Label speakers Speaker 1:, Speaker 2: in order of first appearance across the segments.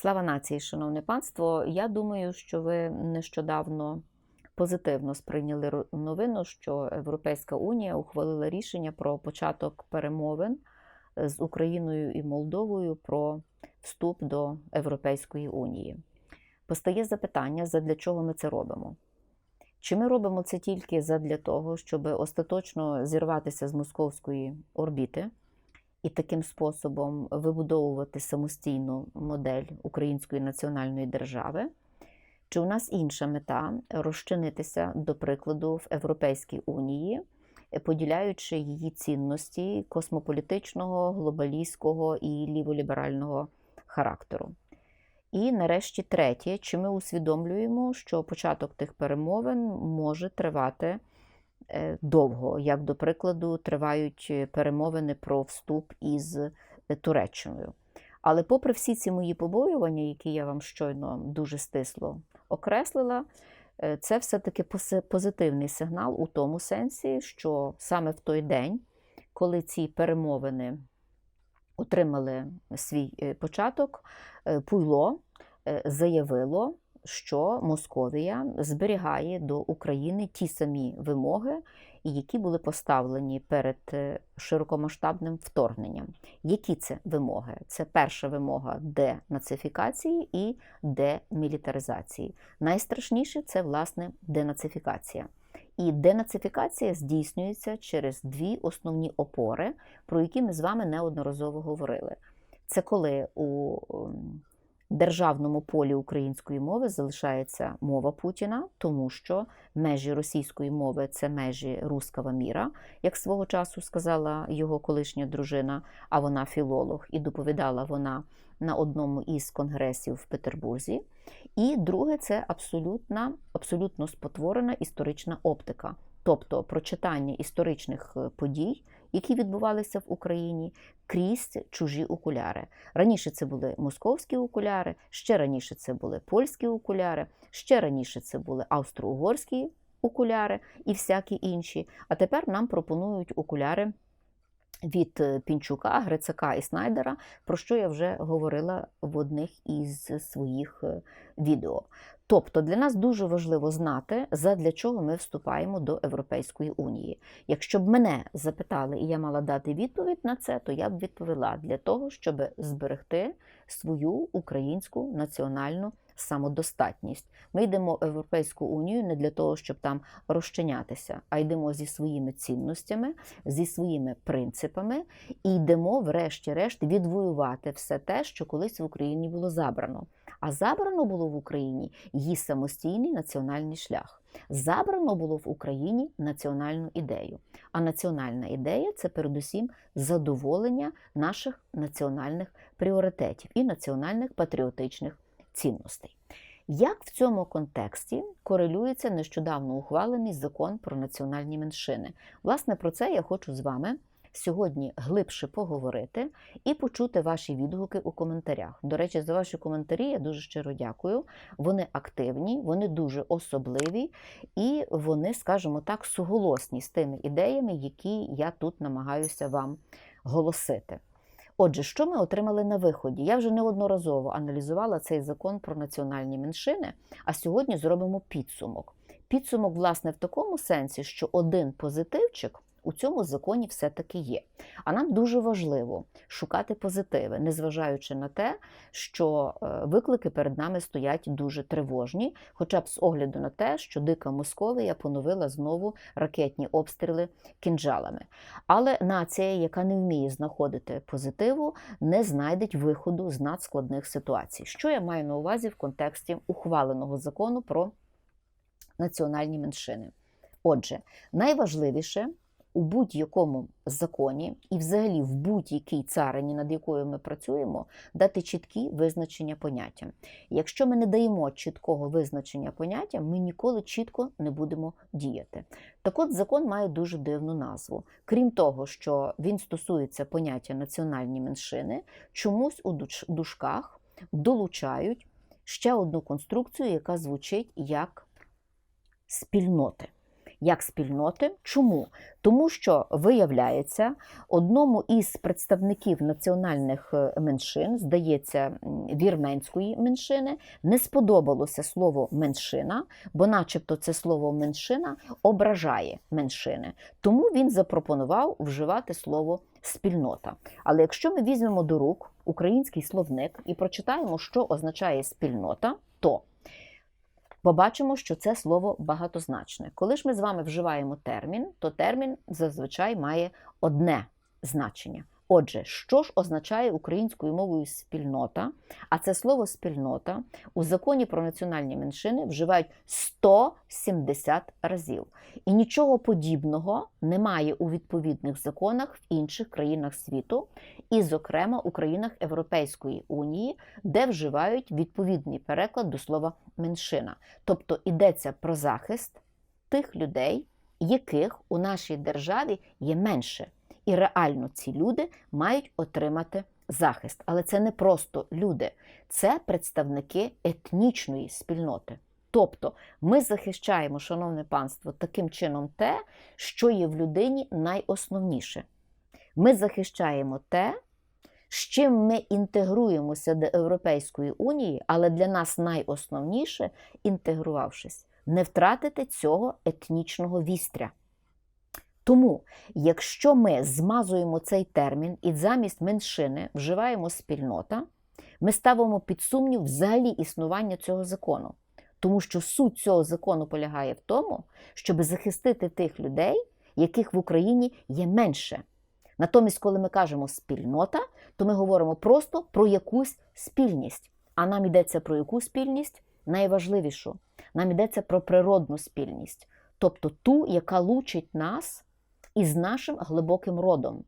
Speaker 1: Слава нації, шановне панство. Я думаю, що ви нещодавно позитивно сприйняли новину, що Європейська Унія ухвалила рішення про початок перемовин з Україною і Молдовою про вступ до Європейської Унії. Постає запитання, задля чого ми це робимо? Чи ми робимо це тільки задля того, щоб остаточно зірватися з московської орбіти і таким способом вибудовувати самостійну модель української національної держави? Чи у нас інша мета розчинитися, до прикладу, в Європейській Унії, поділяючи її цінності космополітичного, глобалістського і ліволіберального характеру? І нарешті третє, чи ми усвідомлюємо, що початок тих перемовин може тривати довго, як, до прикладу, тривають е, перемовини про вступ із е, Туреччиною. Але попри всі ці мої побоювання, які я вам щойно дуже стисло окреслила, е, це все-таки позитивний сигнал у тому сенсі, що саме в той день, коли ці перемовини отримали свій е, початок, е, Пуйло е, заявило, що Московія зберігає до України ті самі вимоги, які були поставлені перед е, широкомасштабним вторгненням. Які це вимоги? Це перша вимога денацифікації і демілітаризації. Найстрашніше це власне денацифікація. І денацифікація здійснюється через дві основні опори, про які ми з вами неодноразово говорили. Це коли у ем, державному полі української мови залишається мова Путіна, тому що межі російської мови це межі руского міра, як свого часу сказала його колишня дружина, а вона філолог, і доповідала вона на одному із конгресів в Петербурзі. І друге це абсолютна, абсолютно спотворена історична оптика, тобто прочитання історичних е, подій, які відбувалися в Україні, крізь чужі окуляри. Раніше це були московські окуляри, ще раніше це були польські окуляри, ще раніше це були австро-угорські окуляри і всякі інші. А тепер нам пропонують окуляри від е, Пінчука, Грицака і Снайдера, про що я вже говорила в одних із своїх е, відео. Тобто для нас дуже важливо знати, задля чого ми вступаємо до Європейської унії. Якщо б мене запитали і я мала дати відповідь на це, то я б відповіла для того, щоб зберегти свою українську національну самодостатність. Ми йдемо в Європейську унію не для того, щоб там розчинятися, а йдемо зі своїми цінностями, зі своїми принципами і йдемо, врешті-решт, відвоювати все те, що колись в Україні було забрано. А забрано було в Україні її самостійний національний шлях. Забрано було в Україні національну ідею. А національна ідея це передусім задоволення наших національних пріоритетів і національних патріотичних цінностей. Як в цьому контексті корелюється нещодавно ухвалений закон про національні меншини? Власне, про це я хочу з вами сьогодні глибше поговорити і почути ваші відгуки у коментарях. До речі, за ваші коментарі я дуже щиро дякую. Вони активні, вони дуже особливі і вони, скажімо так, суголосні з тими ідеями, які я тут намагаюся вам голосити. Отже, що ми отримали на виході? Я вже неодноразово аналізувала цей закон про національні меншини, а сьогодні зробимо підсумок. Підсумок, власне, в такому сенсі, що один позитивчик у цьому законі все-таки є. А нам дуже важливо шукати позитиви, незважаючи на те, що е, виклики перед нами стоять дуже тривожні, хоча б з огляду на те, що дика Московія поновила знову ракетні обстріли кінжалами. Але нація, яка не вміє знаходити позитиву, не знайде виходу з надскладних ситуацій. Що я маю на увазі в контексті ухваленого закону про національні меншини? Отже, найважливіше у будь-якому законі і, взагалі, в будь-якій царині, над якою ми працюємо, дати чіткі визначення поняття. Якщо ми не даємо чіткого визначення поняття, ми ніколи чітко не будемо діяти. Так от закон має дуже дивну назву. Крім того, що він стосується поняття національні меншини, чомусь у дужках долучають ще одну конструкцію, яка звучить як спільноти. Як спільноти. Чому? Тому що виявляється, одному із представників національних е, меншин, здається, вірменської меншини, не сподобалося слово меншина, бо, начебто, це слово меншина ображає меншини. Тому він запропонував вживати слово спільнота. Але якщо ми візьмемо до рук український словник і прочитаємо, що означає спільнота, побачимо, що це слово багатозначне. Коли ж ми з вами вживаємо термін, то термін зазвичай має одне значення. Отже, що ж означає українською мовою спільнота? А це слово спільнота у законі про національні меншини вживають 170 разів. І нічого подібного немає у відповідних законах в інших країнах світу, і, зокрема, у країнах Європейської унії, де вживають відповідний переклад до слова меншина. Тобто йдеться про захист тих людей, яких у нашій державі є менше. І реально ці люди мають отримати захист. Але це не просто люди, це представники етнічної спільноти. Тобто ми захищаємо, шановне панство, таким чином те, що є в людині найосновніше. Ми захищаємо те, з чим ми інтегруємося до Європейської унії, але для нас найосновніше, інтегрувавшись, не втратити цього етнічного вістря. Тому, якщо ми змазуємо цей термін і замість меншини вживаємо спільнота, ми ставимо під сумнів взагалі існування цього закону. Тому що суть цього закону полягає в тому, щоб захистити тих людей, яких в Україні є менше. Натомість, коли ми кажемо спільнота, то ми говоримо просто про якусь спільність. А нам йдеться про яку спільність? Найважливішу. Нам йдеться про природну спільність, тобто ту, яка лучить нас із нашим глибоким родом.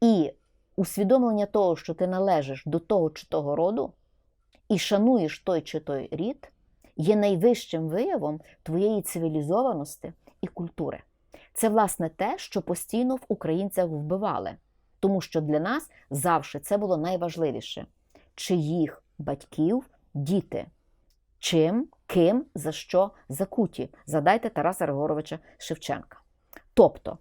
Speaker 1: І усвідомлення того, що ти належиш до того чи того роду, і шануєш той чи той рід, є найвищим виявом твоєї цивілізованості і культури. Це, власне, те, що постійно в українцях вбивали, тому що для нас завжди це було найважливіше, чиїх батьків діти, чим, ким, за що закуті. Задайте Тараса Григоровича Шевченка. Тобто,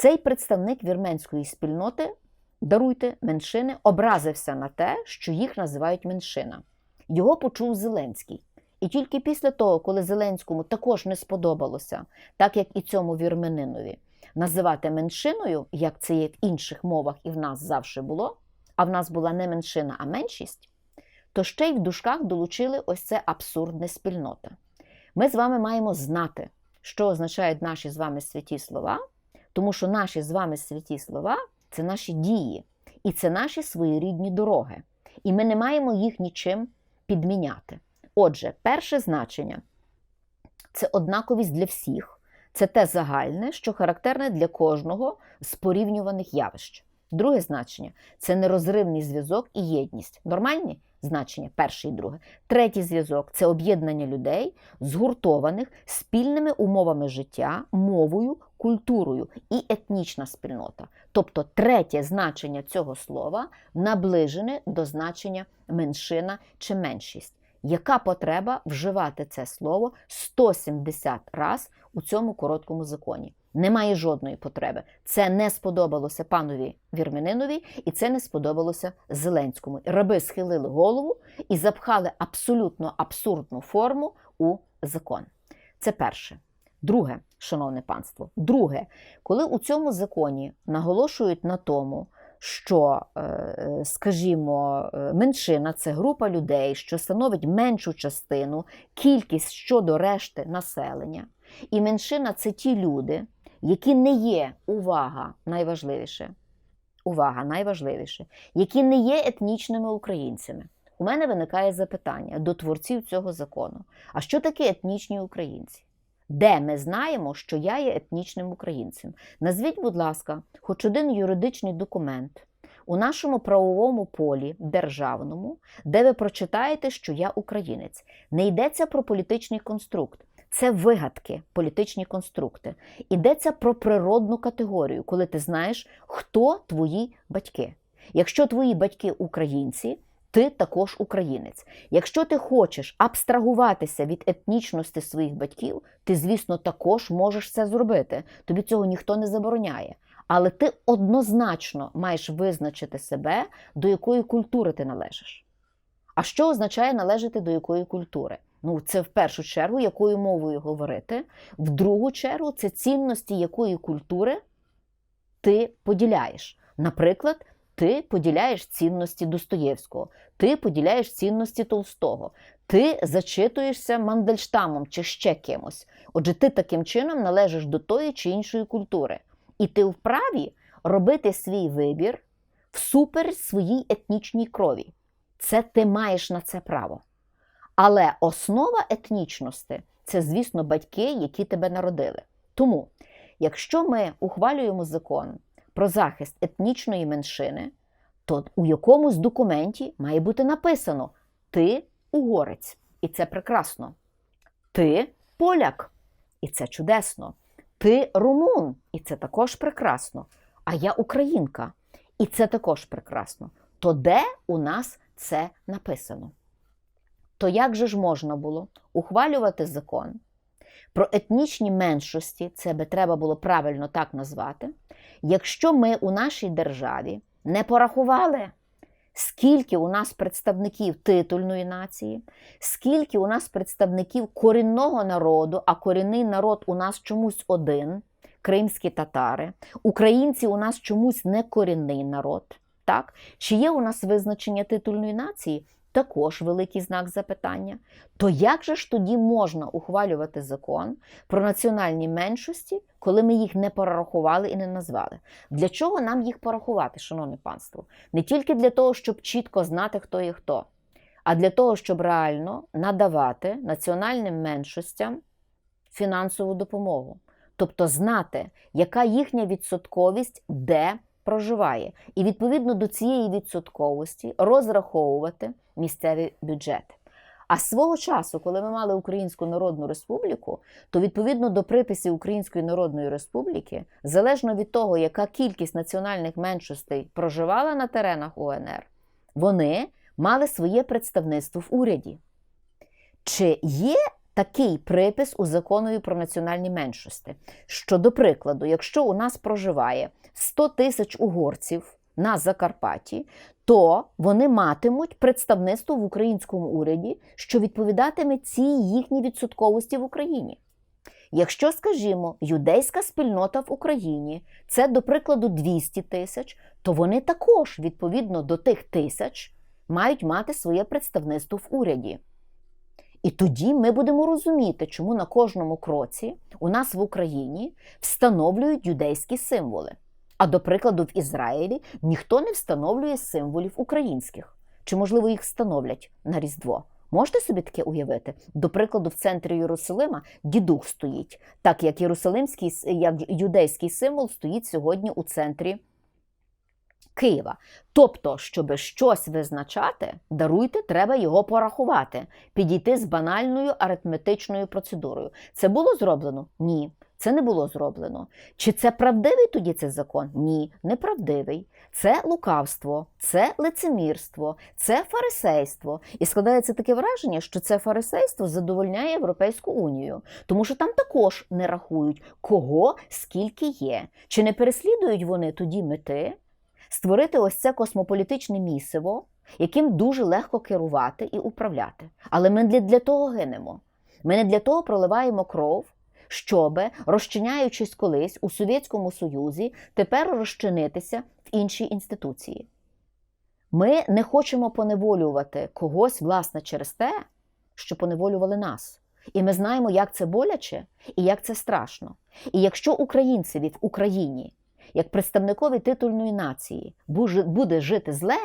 Speaker 1: цей представник вірменської спільноти, даруйте меншини, образився на те, що їх називають меншина. Його почув Зеленський. І тільки після того, коли Зеленському також не сподобалося, так як і цьому вірменинові, називати меншиною, як це є в інших мовах і в нас завжди було, а в нас була не меншина, а меншість, то ще й в дужках долучили ось це абсурдне спільнота. Ми з вами маємо знати, що означають наші з вами святі слова, тому що наші з вами святі слова це наші дії, і це наші своєрідні дороги. І ми не маємо їх нічим підміняти. Отже, перше значення це однаковість для всіх, це те загальне, що характерне для кожного з порівнюваних явищ. Друге значення це нерозривний зв'язок і єдність. Нормальні значення, перше і друге. Третій зв'язок це об'єднання людей, згуртованих спільними умовами життя, мовою, культурою і етнічна спільнота. Тобто третє значення цього слова наближене до значення меншина чи меншість. Яка потреба вживати це слово 170 раз у цьому короткому законі? Немає жодної потреби. Це не сподобалося панові Вірменинові, і це не сподобалося Зеленському. Раби схилили голову і запхали абсолютно абсурдну форму у закон. Це перше. Друге, шановне панство, друге, коли у цьому законі наголошують на тому, що, е, скажімо, е, меншина це група людей, що становить меншу частину, кількість щодо решти населення. І меншина це ті люди, які не є увага найважливіше. Увага, найважливіше, які не є етнічними українцями. У мене виникає запитання до творців цього закону: а що таке етнічні українці? Де ми знаємо, що я є етнічним українцем? Назвіть, будь ласка, хоч один юридичний документ у нашому правовому полі державному, де ви прочитаєте, що я українець. Не йдеться про політичний конструкт. Це вигадки, політичні конструкти. Йдеться про природну категорію, коли ти знаєш, хто твої батьки. Якщо твої батьки українці, ти також українець. Якщо ти хочеш абстрагуватися від етнічності своїх батьків, ти, звісно, також можеш це зробити. Тобі цього ніхто не забороняє. Але ти однозначно маєш визначити себе, до якої культури ти належиш. А що означає належати до якої культури? Ну, це в першу чергу, якою мовою говорити, в другу чергу, це цінності якої культури ти поділяєш. Наприклад, ти поділяєш цінності Достоєвського, ти поділяєш цінності Толстого, ти зачитуєшся Мандельштамом чи ще кимось. Отже, ти таким чином належиш до тої чи іншої культури. І ти вправі робити свій вибір всупереч своїй етнічній крові. Це ти маєш на це право. Але основа етнічності це, звісно, батьки, які тебе народили. Тому, якщо ми ухвалюємо закон про захист етнічної меншини, то у якомусь документі має бути написано: ти угорець, і це прекрасно. Ти поляк, і це чудесно. Ти румун, і це також прекрасно. А я українка, і це також прекрасно. То де у нас це написано? То як же ж можна було ухвалювати закон про етнічні меншості, це би треба було правильно так назвати, якщо ми у нашій державі не порахували, скільки у нас представників титульної нації, скільки у нас представників корінного народу, а корінний народ у нас чомусь один кримські татари, українці у нас чомусь не корінний народ. Так? Чи є у нас визначення титульної нації? Також великий знак запитання. То як же ж тоді можна ухвалювати закон про національні меншості, коли ми їх не порахували і не назвали? Для чого нам їх порахувати, шановне панство? Не тільки для того, щоб чітко знати, хто є хто, а для того, щоб реально надавати національним меншостям фінансову допомогу. Тобто знати, яка їхня відсотковість де проживає, і відповідно до цієї відсотковості розраховувати місцеві бюджети. А свого часу, коли ми мали Українську Народну Республіку, то відповідно до приписів Української Народної Республіки, залежно від того, яка кількість національних меншостей проживала на теренах УНР, вони мали своє представництво в уряді. Чи є такий припис у законові про національні меншості? Що, до прикладу, якщо у нас проживає 100 тисяч угорців на Закарпатті, то вони матимуть представництво в українському уряді, що відповідатиме цій їхній відсотковості в Україні. Якщо, скажімо, юдейська спільнота в Україні це, до прикладу, 200 тисяч, то вони також, відповідно до тих тисяч, мають мати своє представництво в уряді. І тоді ми будемо розуміти, чому на кожному кроці у нас в Україні встановлюють юдейські символи. А до прикладу, в Ізраїлі ніхто не встановлює символів українських. Чи, можливо, їх встановлять на Різдво? Можете собі таке уявити? До прикладу, в центрі Єрусалима дідух стоїть, так як єрусалимський, як юдейський символ стоїть сьогодні у центрі Києва. Тобто, щоб щось визначати, даруйте, треба його порахувати, підійти з банальною аритметичною процедурою. Це було зроблено? Ні. Це не було зроблено. Чи це правдивий тоді цей закон? Ні, неправдивий. Це лукавство, це лицемірство, це фарисейство. І складається таке враження, що це фарисейство задовольняє Європейську унію, тому що там також не рахують, кого скільки є. Чи не переслідують вони тоді мети створити ось це космополітичне місиво, яким дуже легко керувати і управляти. Але ми для того гинемо. Ми не для того проливаємо кров щоб, розчиняючись колись у Совєтському Союзі, тепер розчинитися в іншій інституції. Ми не хочемо поневолювати когось, власне, через те, що поневолювали нас. І ми знаємо, як це боляче і як це страшно. І якщо українцеві в Україні, як представникові титульної нації, буде жити зле,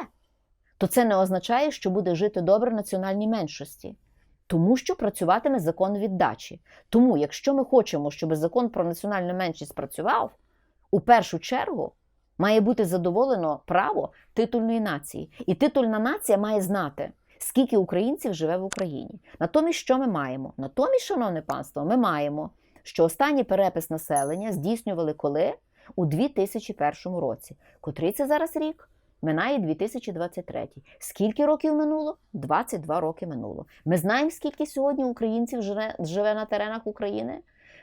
Speaker 1: то це не означає, що буде жити добре національній меншості. Тому що працюватиме закон віддачі. Тому, якщо ми хочемо, щоб закон про національну меншість працював, у першу чергу має бути задоволено право титульної нації. І титульна нація має знати, скільки українців живе в Україні. Натомість, що ми маємо? Натомість, шановне панство, ми маємо, що останній перепис населення здійснювали коли? У 2001 році. Котрий це зараз рік? Минає 2023. Скільки років минуло? 22 роки минуло. Ми знаємо, скільки сьогодні українців живе, на теренах України.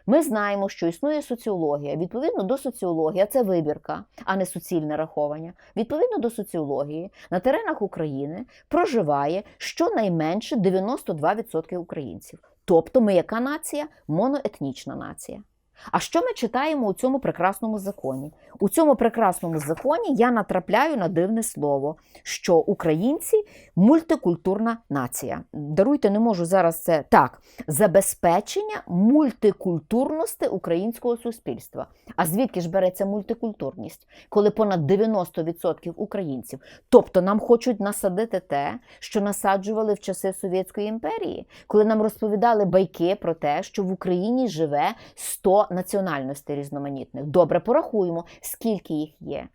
Speaker 1: Ми знаємо, що існує соціологія. Відповідно до соціології, це вибірка, а не суцільне раховання. Відповідно до соціології, на теренах України проживає щонайменше 92% українців. Тобто ми яка нація? Моноетнічна нація. А що ми читаємо у цьому прекрасному законі? У цьому прекрасному законі я натрапляю на дивне слово, що українці мультикультурна нація. Даруйте, не можу зараз це так. Забезпечення мультикультурності українського суспільства. А звідки ж береться мультикультурність, коли понад 90% українців? Тобто нам хочуть насадити те, що насаджували в часи Совєтської імперії, коли нам розповідали байки про те, що в Україні живе 100 національностей різноманітних. Добре, порахуємо, скільки їх є.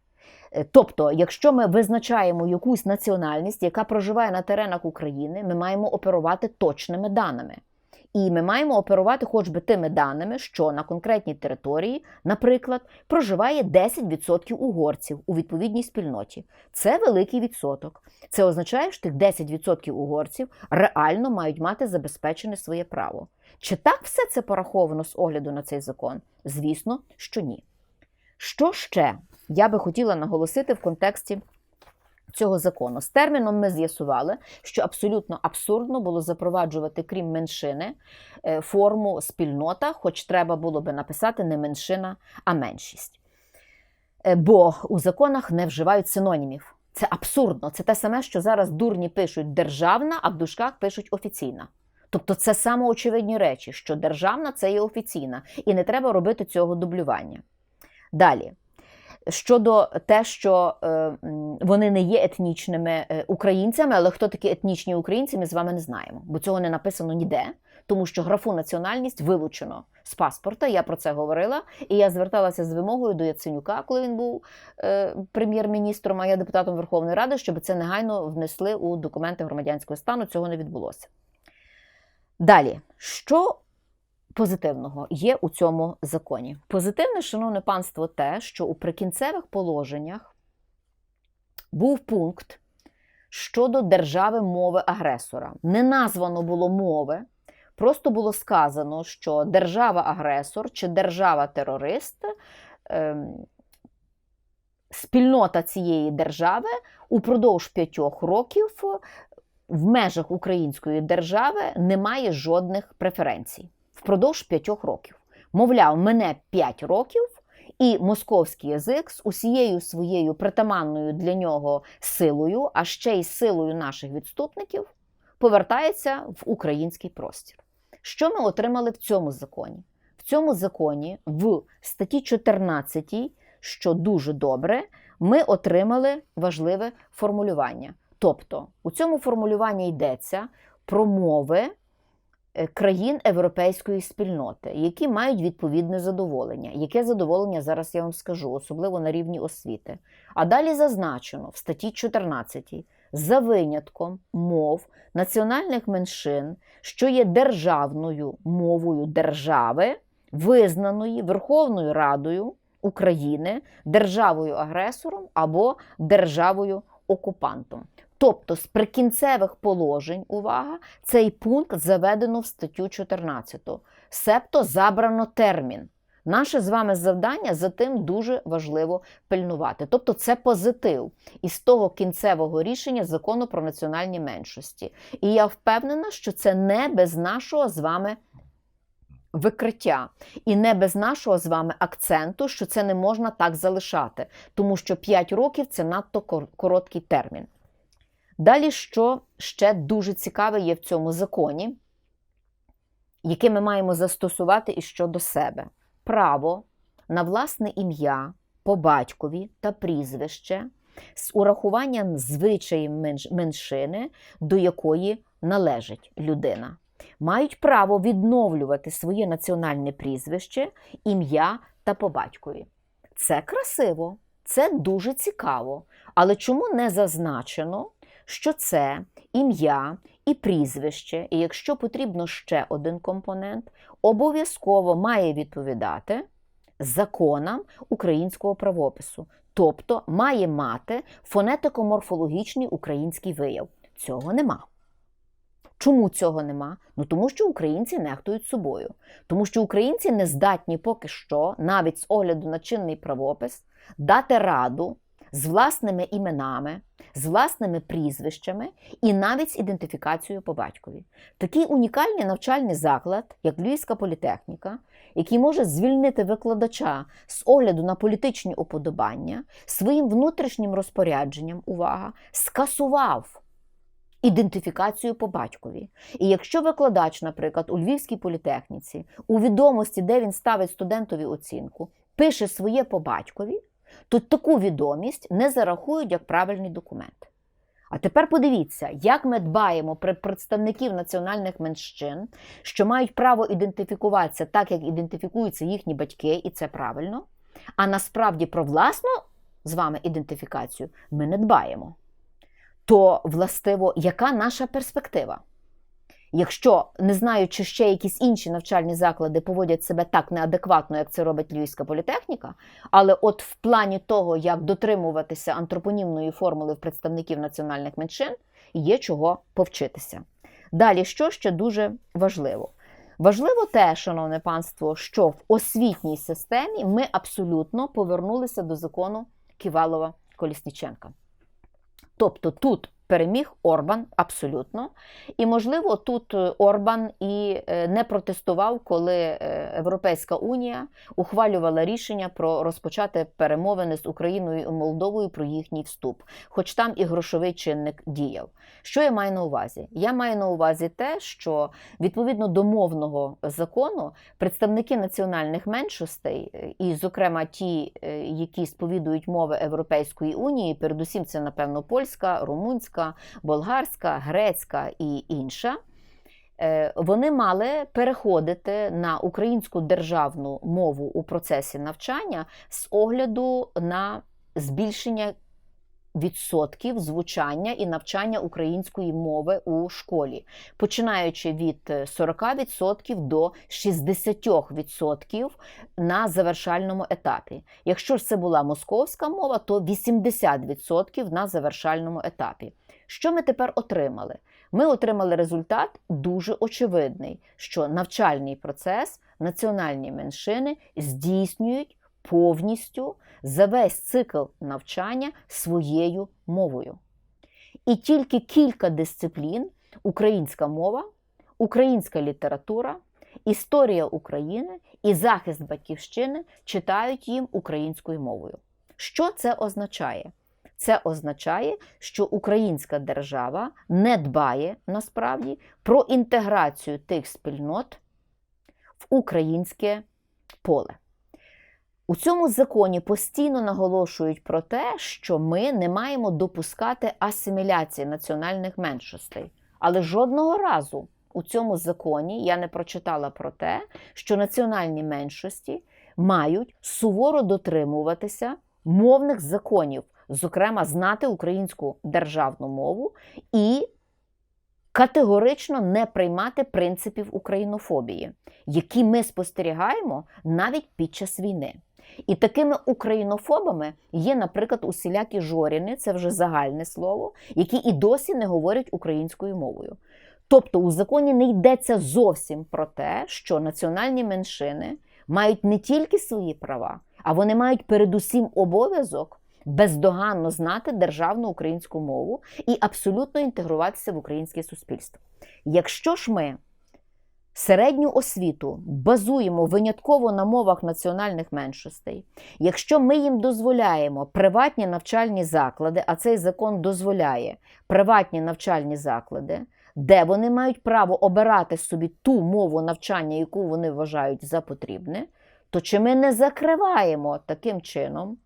Speaker 1: Е, Тобто, якщо ми визначаємо якусь національність, яка проживає на теренах України, ми маємо оперувати точними даними. І ми маємо оперувати хоч би тими даними, що на конкретній території, наприклад, проживає 10% угорців у відповідній спільноті. Це великий відсоток. Це означає, що тих 10% угорців реально мають мати забезпечене своє право. Чи так все це пораховано з огляду на цей закон? Звісно, що ні. Що ще я би хотіла наголосити в контексті цього закону? З терміном ми з'ясували, що абсолютно абсурдно було запроваджувати, крім меншини, е, форму спільнота, хоч треба було би написати не меншина, а меншість. Е, Бо у законах не вживають синонімів. Це абсурдно. Це те саме, що зараз дурні пишуть державна, а в дужках пишуть офіційна. Тобто це самоочевидні речі, що державна це є офіційна, і не треба робити цього дублювання. Далі. Щодо те, що е, вони не є етнічними е, українцями, але хто такі етнічні українці, ми з вами не знаємо, бо цього не написано ніде, тому що графу національність вилучено з паспорта. Я про це говорила, і я зверталася з вимогою до Яценюка, коли він був е, прем'єр-міністром, а я депутатом Верховної Ради, щоб це негайно внесли у документи громадянського стану. Цього не відбулося. Далі, що позитивного є у цьому законі? Позитивне, шановне панство, те, що у прикінцевих положеннях був пункт щодо держави мови агресора. Не названо було мови, просто було сказано, що держава-агресор чи держава-терорист. ем, Спільнота цієї держави упродовж п'ятьох років в межах української держави немає жодних преференцій впродовж п'ятьох років. Мовляв, мене п'ять років, і московський язик з усією своєю притаманною для нього силою, а ще й силою наших відступників, повертається в український простір. Що ми отримали в цьому законі? В цьому законі, в статті 14, що дуже добре, ми отримали важливе формулювання. Тобто, у цьому формулюванні йдеться про мови країн європейської спільноти, які мають відповідне задоволення. Яке задоволення зараз я вам скажу, особливо на рівні освіти. А далі зазначено в статті 14 за винятком мов національних меншин, що є державною мовою держави, визнаної Верховною Радою України державою-агресором або державою-окупантом. Тобто з прикінцевих положень, увага, цей пункт заведено в статтю 14. Себто забрано термін. Наше з вами завдання за тим дуже важливо пильнувати. Тобто це позитив із того кінцевого рішення закону про національні меншості. І я впевнена, що це не без нашого з вами викриття, і не без нашого з вами акценту, що це не можна так залишати, тому що 5 років це надто короткий термін. Далі, що ще дуже цікаве є в цьому законі, яке ми маємо застосувати і щодо себе: право на власне ім'я по батькові та прізвище з урахуванням звичаїв меншини, до якої належить людина. Мають право відновлювати своє національне прізвище, ім'я та по батькові. Це красиво, це дуже цікаво. Але чому не зазначено, що це ім'я і прізвище, і якщо потрібно ще один компонент, обов'язково має відповідати законам українського правопису, тобто має мати фонетико-морфологічний український вияв. Цього нема. Чому цього нема? Ну тому що українці нехтують собою. Тому що українці не здатні поки що, навіть з огляду на чинний правопис, дати раду з власними іменами, з власними прізвищами і навіть з ідентифікацією по батькові. Такий унікальний навчальний заклад, як Львівська політехніка, який може звільнити викладача з огляду на політичні уподобання, своїм внутрішнім розпорядженням, увага, скасував ідентифікацію по батькові. І якщо викладач, наприклад, у Львівській політехніці, у відомості, де він ставить студентові оцінку, пише своє по батькові, то таку відомість не зарахують як правильний документ. А тепер подивіться, як ми дбаємо про представників національних меншин, що мають право ідентифікуватися так, як ідентифікуються їхні батьки, і це правильно. А насправді про власну з вами ідентифікацію ми не дбаємо. То, властиво, яка наша перспектива? Якщо не знаю, чи ще якісь інші навчальні заклади поводять себе так неадекватно, як це робить Львівська політехніка, але от в плані того, як дотримуватися антропонімної формули в представників національних меншин, є чого повчитися. Далі, що ще дуже важливо? Важливо те, шановне панство, що в освітній системі ми абсолютно повернулися до закону Ківалова Колісніченка. Тобто тут переміг Орбан абсолютно. І, можливо, тут Орбан і не протестував, коли Європейська Унія ухвалювала рішення про розпочати перемовини з Україною і Молдовою про їхній вступ, хоч там і грошовий чинник діяв. Що я маю на увазі? Я маю на увазі те, що відповідно до мовного закону представники національних меншостей, і, зокрема, ті, які сповідують мови Європейської унії, передусім це, напевно, польська, румунська болгарська, грецька і інша, вони мали переходити на українську державну мову у процесі навчання з огляду на збільшення відсотків звучання і навчання української мови у школі, починаючи від 40% до 60% на завершальному етапі. Якщо ж це була московська мова, то 80% на завершальному етапі. Що ми тепер отримали? Ми отримали результат дуже очевидний, що навчальний процес національні меншини здійснюють повністю за весь цикл навчання своєю мовою. І тільки кілька дисциплін українська мова, українська література, історія України і захист батьківщини читають їм українською мовою. Що це означає? Це означає, що українська держава не дбає насправді про інтеграцію тих спільнот в українське поле. У цьому законі постійно наголошують про те, що ми не маємо допускати асиміляції національних меншостей. Але жодного разу у цьому законі я не прочитала про те, що національні меншості мають суворо дотримуватися мовних законів зокрема, знати українську державну мову і категорично не приймати принципів українофобії, які ми спостерігаємо навіть під час війни. І такими українофобами є, наприклад, усілякі жоріни, це вже загальне слово, які і досі не говорять українською мовою. Тобто у законі не йдеться зовсім про те, що національні меншини мають не тільки свої права, а вони мають передусім обов'язок бездоганно знати державну українську мову і абсолютно інтегруватися в українське суспільство. Якщо ж ми середню освіту базуємо винятково на мовах національних меншостей, якщо ми їм дозволяємо приватні навчальні заклади, а цей закон дозволяє приватні навчальні заклади, де вони мають право обирати собі ту мову навчання, яку вони вважають за потрібне, то чи ми не закриваємо таким чином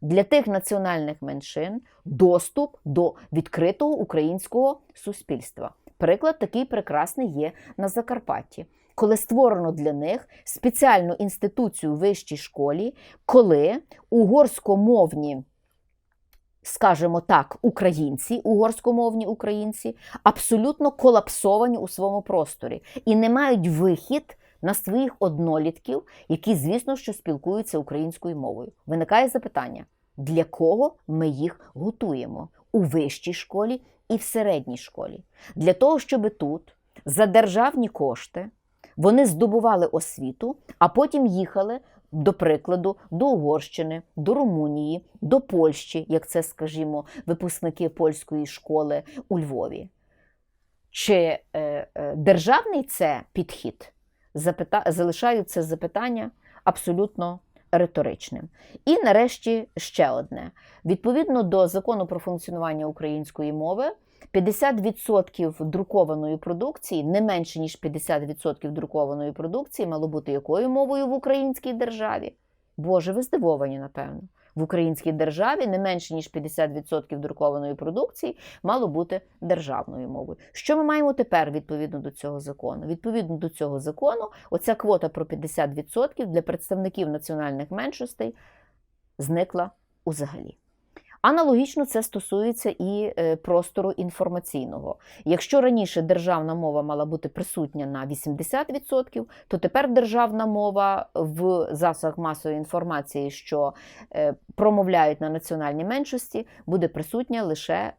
Speaker 1: для тих національних меншин доступ до відкритого українського суспільства. Приклад такий прекрасний є на Закарпатті, коли створено для них спеціальну інституцію в вищій школі, коли угорськомовні. Скажімо так, українці, угорськомовні українці, абсолютно колапсовані у своєму просторі і не мають вихід на своїх однолітків, які, звісно, що спілкуються українською мовою. Виникає запитання: для кого ми їх готуємо у вищій школі і в середній школі. Для того, щоб тут за державні кошти вони здобували освіту, а потім їхали, до прикладу, до Угорщини, до Румунії, до Польщі, як це, скажімо, випускники польської школи у Львові. Чи е, е, державний це підхід? Запита... Залишаю це запитання абсолютно риторичним. І нарешті ще одне: відповідно до закону про функціонування української мови, 50% друкованої продукції, не менше ніж 50% друкованої продукції, мало бути якою мовою в українській державі? Боже, ви здивовані, напевно. В українській державі не менше ніж 50% друкованої продукції мало бути державною мовою. Що ми маємо тепер відповідно до цього закону? Відповідно до цього закону, оця квота про 50% для представників національних меншостей зникла узагалі. Аналогічно це стосується і е, простору інформаційного. Якщо раніше державна мова мала бути присутня на 80%, то тепер державна мова в засобах масової інформації, що е, промовляють на національній меншості, буде присутня лише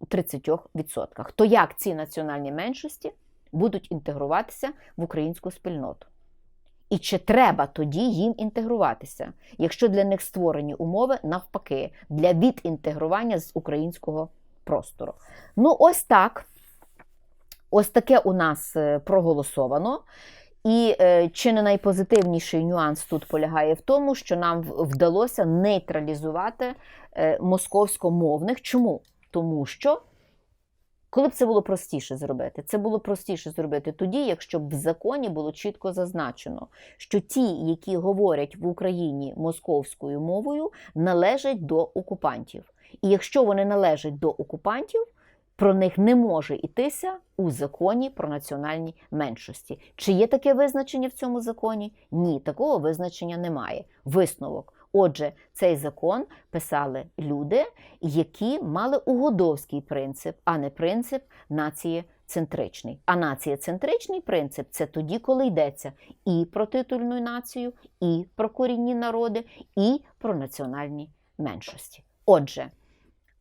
Speaker 1: у 30%. То як ці національні меншості будуть інтегруватися в українську спільноту? І чи треба тоді їм інтегруватися, якщо для них створені умови навпаки для відінтегрування з українського простору? Ну, ось так. Ось таке у нас е, проголосовано. І е, чи не найпозитивніший нюанс тут полягає в тому, що нам вдалося нейтралізувати е, московськомовних. Чому? Тому що коли б це було простіше зробити? Це було простіше зробити тоді, якщо б в законі було чітко зазначено, що ті, які говорять в Україні московською мовою, належать до окупантів. І якщо вони належать до окупантів, про них не може йтися у законі про національні меншості. Чи є таке визначення в цьому законі? Ні, такого визначення немає. Висновок. Отже, цей закон писали люди, які мали угодовський принцип, а не принцип націєцентричний. А націєцентричний принцип це тоді, коли йдеться і про титульну націю, і про корінні народи, і про національні меншості. Отже,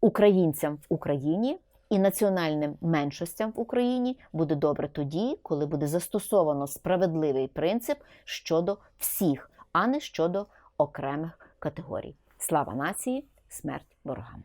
Speaker 1: українцям в Україні і національним меншостям в Україні буде добре тоді, коли буде застосовано справедливий принцип щодо всіх, а не щодо окремих категорій. Слава нації, смерть ворогам!